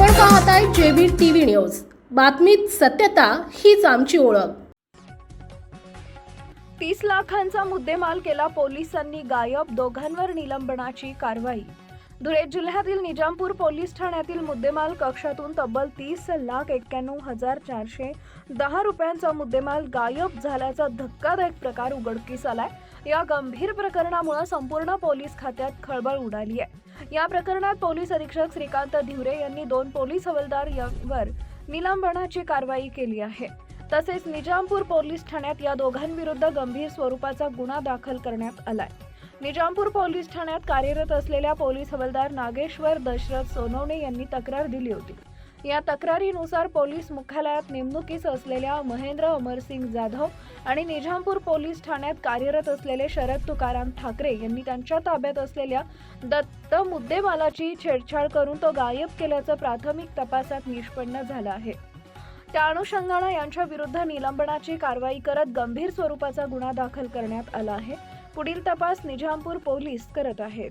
पाहताय JB TV news. बातमीत सत्यता हीच आमची ओळख. तीस लाखांचा मुद्देमाल केला पोलिसांनी गायब दोघांवर निलंबनाची कारवाई. धुळे जिल्ह्यातील निजामपूर पोलीस ठाण्यातील मुद्देमाल कक्षातून तब्बल तीस लाख एक्क्याण्णव हजार चारशे दहा रुपयांचा मुद्देमाल गायब झाल्याचा धक्कादायक प्रकार उघडकीस आलाय. या गंभीर प्रकरणामुळे संपूर्ण पोलीस खात्यात खळबळ उडाली आहे. या प्रकरणात पोलीस अधीक्षक श्रीकांत धिवरे यांनी दोन पोलीस हवालदार यांवर निलंबनाची कारवाई केली आहे. तसेच निजामपूर पोलीस ठाण्यात या दोघांविरुद्ध गंभीर स्वरूपाचा गुन्हा दाखल करण्यात आलाय. निजामपूर पोलीस ठाण्यात कार्यरत असलेल्या पोलीस हवालदार नागेश्वर दशरथ सोनवणे यांनी तक्रार दिली होती. या तक्रारीनुसार पोलीस मुख्यालयात नेमणुकीस असलेल्या महेंद्र अमरसिंग जाधव आणि निजामपूर पोलीस ठाण्यात कार्यरत असलेले शरद तुकाराम ठाकरे यांनी त्यांच्या ताब्यात असलेल्या दत्त मुद्देमालाची छेडछाड करून तो गायब केल्याचं प्राथमिक तपासात निष्पन्न झालं आहे. त्या अनुषंगानं यांच्या विरुद्ध निलंबनाची कारवाई करत गंभीर स्वरूपाचा गुन्हा दाखल करण्यात आला आहे. पुढील तपास निजामपूर पोलीस करत आहेत.